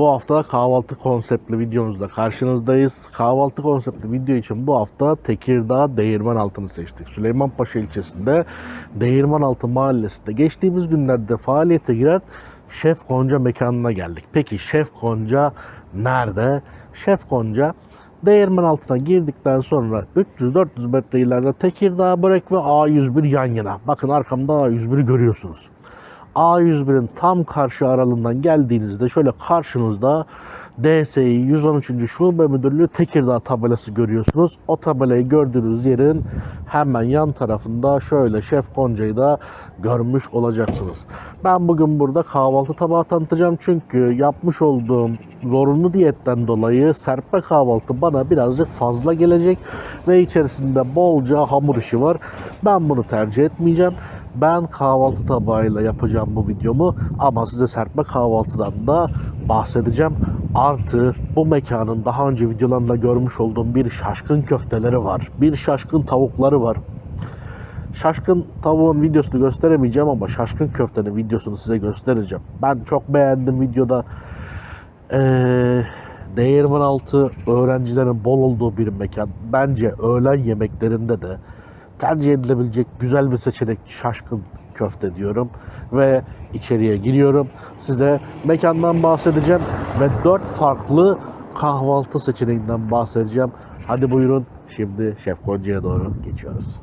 Bu hafta kahvaltı konseptli videomuzda karşınızdayız. Kahvaltı konseptli video için bu hafta Tekirdağ Değirmenaltı'nı seçtik. Süleymanpaşa ilçesinde Değirmenaltı mahallesinde geçtiğimiz günlerde faaliyete giren Şef Gonca mekanına geldik. Peki Şef Gonca nerede? Şef Gonca Değirmen altına girdikten sonra 300-400 metre ileride Tekirdağ Börek ve A101 yan yana. Bakın arkamda A101'i görüyorsunuz. A101'in tam karşı aralığından geldiğinizde şöyle karşınızda DSİ 113. Şube Müdürlüğü Tekirdağ tabelası görüyorsunuz. O tabelayı gördüğünüz yerin hemen yan tarafında şöyle Şef Gonca'yı da görmüş olacaksınız. Ben bugün burada kahvaltı tabağı tanıtacağım çünkü yapmış olduğum zorunlu diyetten dolayı serpme kahvaltı bana birazcık fazla gelecek ve içerisinde bolca hamur işi var. Ben bunu tercih etmeyeceğim. Ben kahvaltı tabağıyla yapacağım bu videomu ama size serpme kahvaltıdan da bahsedeceğim. Artı bu mekanın daha önce videolarında görmüş olduğum bir şaşkın köfteleri var. Bir şaşkın tavukları var. Şaşkın tavuğun videosunu gösteremeyeceğim ama şaşkın köftenin videosunu size göstereceğim. Ben çok beğendim videoda. Ee, Değirmenaltı öğrencilerin bol olduğu bir mekan. Bence öğlen yemeklerinde de tercih edilebilecek güzel bir seçenek şaşkın köfte diyorum. Ve içeriye giriyorum. Size mekandan bahsedeceğim ve dört farklı kahvaltı seçeneğinden bahsedeceğim. Hadi buyurun şimdi Şef Gonca'ya doğru geçiyoruz.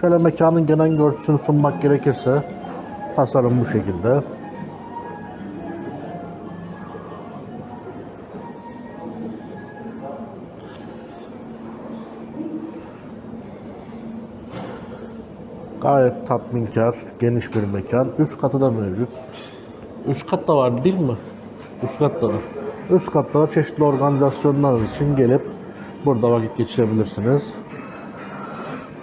Şöyle mekanın genel görüntüsünü sunmak gerekirse tasarım bu şekilde. Gayet tatminkar, geniş bir mekan. Üst katı da mevcut. Üst kat da var değil mi? Üst kat da. Üst katta da çeşitli organizasyonlar için gelip burada vakit geçirebilirsiniz.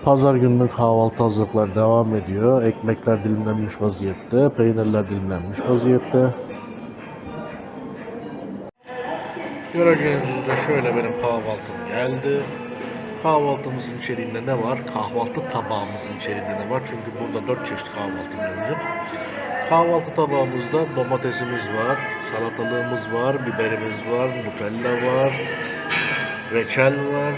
Pazar günü kahvaltı hazırlıklar devam ediyor. Ekmekler dilimlenmiş vaziyette, peynirler dilimlenmiş vaziyette. Göreceğiniz üzere şöyle benim kahvaltım geldi. Kahvaltımızın içeriğinde ne var? Kahvaltı tabağımızın içeriğinde ne var? Çünkü burada dört çeşit kahvaltı mevcut. Kahvaltı tabağımızda domatesimiz var, salatalığımız var, biberimiz var, nutella var, reçel var,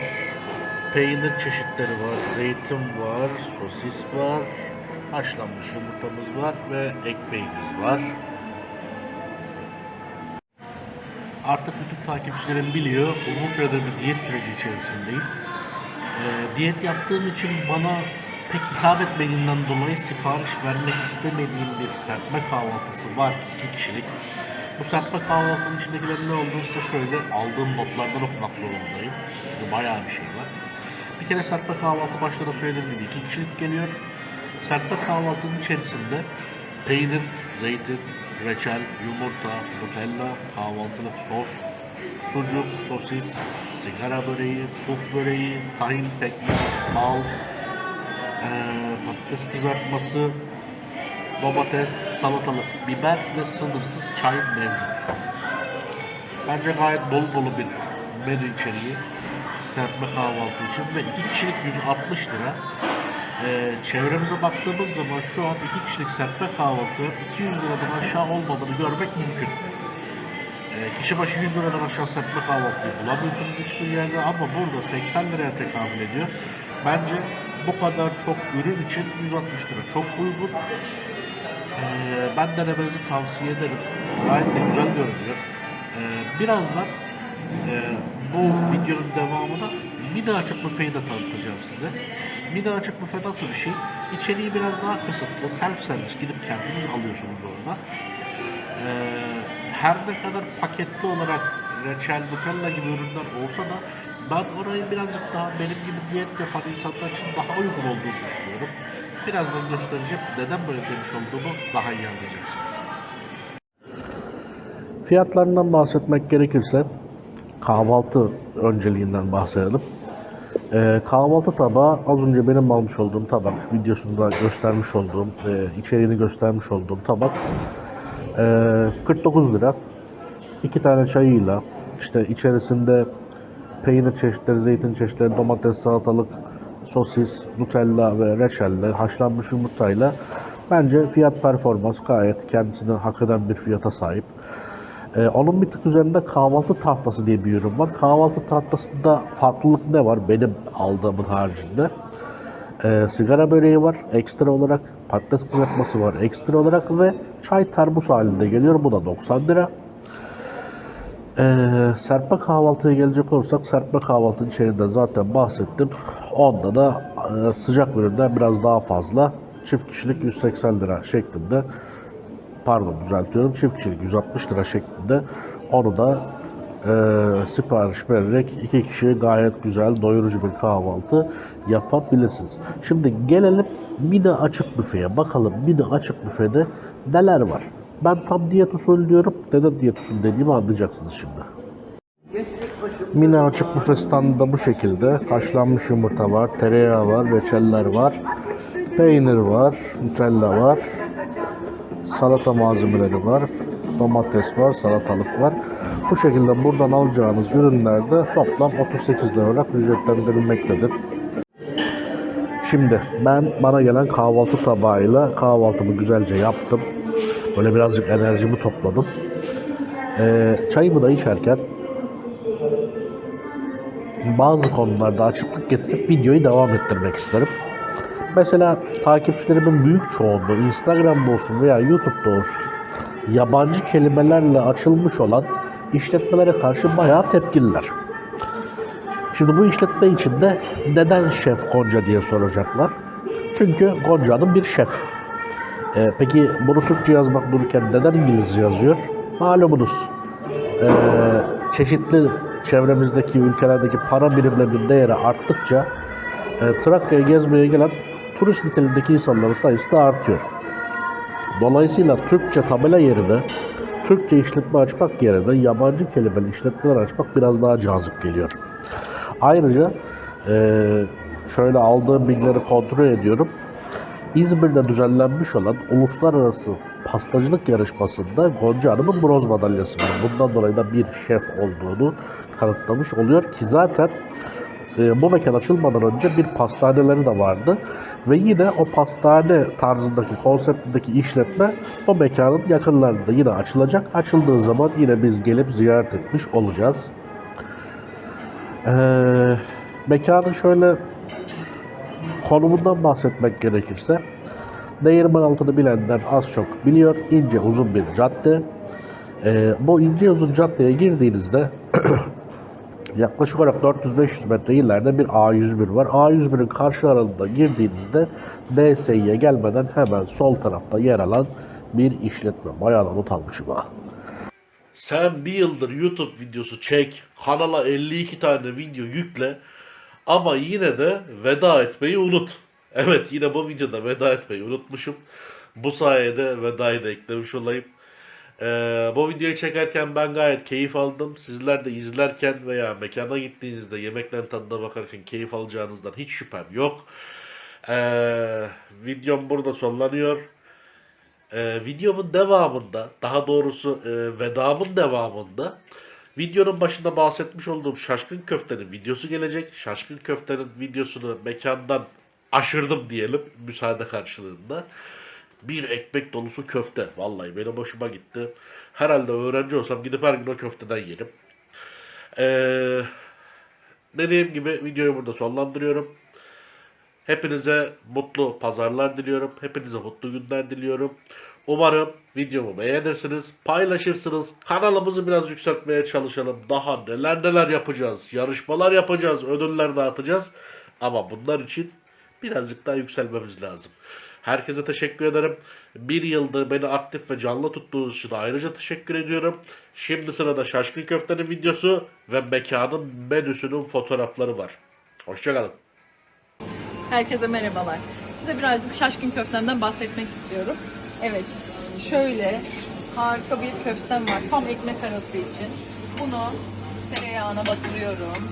peynir çeşitleri var, zeytin var, sosis var, haşlanmış yumurtamız var ve ekmeğimiz var. Artık bütün takipçilerim biliyor, uzun süredir bir diyet süreci içerisindeyim. Ee, diyet yaptığım için bana pek hitap etmediğinden dolayı sipariş vermek istemediğim bir serpme kahvaltısı var iki kişilik. Bu serpme kahvaltının içindekilerin ne olduğunu şöyle aldığım notlardan okumak zorundayım. Çünkü bayağı bir şey var. Bir kere serpme kahvaltı başta da söylediğim gibi iki kişilik geliyor. Serpme kahvaltının içerisinde peynir, zeytin, reçel, yumurta, nutella, kahvaltılık sos, sucuk, sosis, sigara böreği, puf böreği, tahin pekmez, bal, eee, patates kızartması, domates, salatalık, biber ve sınırsız çay mevcut. Bence gayet dolu dolu bir menü içeriği serpme kahvaltı için ve iki kişilik 160 lira. Ee, çevremize baktığımız zaman şu an iki kişilik serpme kahvaltı 200 liradan aşağı olmadığını görmek mümkün. Ee, kişi başı 100 liradan aşağı serpme kahvaltıyı bulamıyorsunuz hiçbir yerde ama burada 80 liraya tekabül ediyor. Bence bu kadar çok ürün için 160 lira çok uygun. Ee, ben denemenizi tavsiye ederim. Gayet de güzel görünüyor. Ee, birazdan e, bu videonun devamında mini açık büfeyi de tanıtacağım size. Mini açık büfe nasıl bir şey? İçeriği biraz daha kısıtlı. Self servis gidip kendiniz alıyorsunuz orada. Ee, her ne kadar paketli olarak reçel, nutella gibi ürünler olsa da ben orayı birazcık daha benim gibi diyet yapan insanlar için daha uygun olduğunu düşünüyorum. Birazdan göstereceğim. Neden böyle demiş olduğumu daha iyi anlayacaksınız. Fiyatlarından bahsetmek gerekirse kahvaltı önceliğinden bahsedelim. Ee, kahvaltı tabağı az önce benim almış olduğum tabak, videosunda göstermiş olduğum, e, içeriğini göstermiş olduğum tabak 49 lira. İki tane çayıyla, işte içerisinde peynir çeşitleri, zeytin çeşitleri, domates, salatalık, sosis, nutella ve reçelle, haşlanmış yumurtayla bence fiyat performans gayet kendisine hak eden bir fiyata sahip. Ee, onun bir tık üzerinde kahvaltı tahtası diye bir ürün var. Kahvaltı tahtasında farklılık ne var benim aldığımın haricinde? Ee, sigara böreği var ekstra olarak. Patates kızartması var ekstra olarak ve çay termos halinde geliyor. Bu da 90 lira. Ee, serpme kahvaltıya gelecek olursak serpme kahvaltının içeriğinden zaten bahsettim. Onda da e, sıcak üründen biraz daha fazla. Çift kişilik 180 lira şeklinde pardon düzeltiyorum çift kişilik 160 lira şeklinde onu da e, sipariş vererek iki kişi gayet güzel doyurucu bir kahvaltı yapabilirsiniz. Şimdi gelelim mini açık büfeye bakalım mini açık büfede neler var. Ben tam diyet usulü diyorum. Neden diyet usulü dediğimi anlayacaksınız şimdi. Mini açık büfe standında bu şekilde haşlanmış yumurta var, tereyağı var, reçeller var, peynir var, nutella var, salata malzemeleri var, domates var, salatalık var. Bu şekilde buradan alacağınız ürünlerde toplam 38 lira olarak ücretlendirilmektedir. Şimdi ben bana gelen kahvaltı tabağıyla kahvaltımı güzelce yaptım. Böyle birazcık enerjimi topladım. Ee, çayımı da içerken bazı konularda açıklık getirip videoyu devam ettirmek isterim. Mesela takipçilerimin büyük çoğunluğu Instagram'da olsun veya YouTube'da olsun yabancı kelimelerle açılmış olan işletmelere karşı bayağı tepkililer. Şimdi bu işletme içinde neden Şef Gonca diye soracaklar. Çünkü Gonca'nın bir şef. Ee, peki bunu Türkçe yazmak dururken neden İngilizce yazıyor? Malumunuz ee, çeşitli çevremizdeki ülkelerdeki para birimlerinin değeri arttıkça e, Trakya'ya gezmeye gelen turist niteliğindeki insanların sayısı da artıyor. Dolayısıyla Türkçe tabela yerine Türkçe işletme açmak yerine yabancı kelimeli işletmeler açmak biraz daha cazip geliyor. Ayrıca e, şöyle aldığım bilgileri kontrol ediyorum. İzmir'de düzenlenmiş olan uluslararası pastacılık yarışmasında Gonca Hanım'ın bronz madalyası var. Bundan dolayı da bir şef olduğunu kanıtlamış oluyor ki zaten e, bu mekan açılmadan önce bir pastaneleri de vardı. Ve yine o pastane tarzındaki, konseptindeki işletme o mekanın yakınlarında yine açılacak. Açıldığı zaman yine biz gelip ziyaret etmiş olacağız. Ee, mekanın şöyle konumundan bahsetmek gerekirse Değirmen altını bilenler az çok biliyor. İnce uzun bir cadde. Ee, bu ince uzun caddeye girdiğinizde yaklaşık olarak 400-500 metre ileride bir A101 var. A101'in karşı aralığında girdiğinizde DSİ'ye gelmeden hemen sol tarafta yer alan bir işletme. Bayağı da not almışım ha. Sen bir yıldır YouTube videosu çek, kanala 52 tane video yükle ama yine de veda etmeyi unut. Evet yine bu videoda veda etmeyi unutmuşum. Bu sayede vedayı da eklemiş olayım. Ee, bu videoyu çekerken ben gayet keyif aldım. Sizler de izlerken veya mekana gittiğinizde yemeklerin tadına bakarken keyif alacağınızdan hiç şüphem yok. Ee, videom burada sonlanıyor. Ee, videomun devamında, daha doğrusu e, vedamın devamında videonun başında bahsetmiş olduğum şaşkın köftenin videosu gelecek. Şaşkın köftenin videosunu mekandan aşırdım diyelim müsaade karşılığında. Bir ekmek dolusu köfte. Vallahi benim hoşuma gitti. Herhalde öğrenci olsam gidip her gün o köfteden yerim. Ee, dediğim gibi videoyu burada sonlandırıyorum. Hepinize mutlu pazarlar diliyorum. Hepinize mutlu günler diliyorum. Umarım videomu beğenirsiniz, paylaşırsınız. Kanalımızı biraz yükseltmeye çalışalım. Daha neler neler yapacağız. Yarışmalar yapacağız, ödüller dağıtacağız. Ama bunlar için birazcık daha yükselmemiz lazım. Herkese teşekkür ederim. Bir yıldır beni aktif ve canlı tuttuğunuz için ayrıca teşekkür ediyorum. Şimdi sırada Şaşkın Köfte'nin videosu ve mekanın menüsünün fotoğrafları var. Hoşçakalın. Herkese merhabalar. Size birazcık şaşkın köftemden bahsetmek istiyorum. Evet, şöyle harika bir köftem var. Tam ekmek arası için. Bunu tereyağına batırıyorum.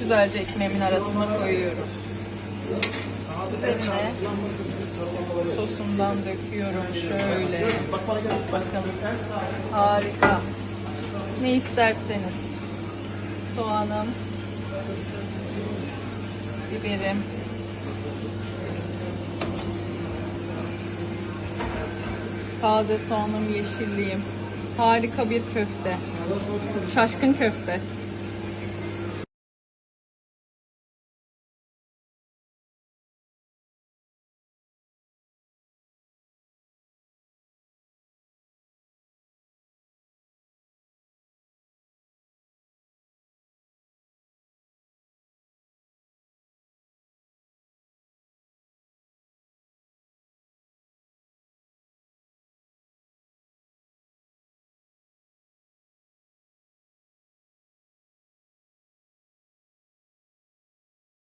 Güzelce ekmeğimin arasına koyuyorum. Üzerine sosundan döküyorum şöyle. Bakın harika. Ne isterseniz. Soğanım, biberim. Taze soğanım, yeşilliğim. Harika bir köfte. Şaşkın köfte.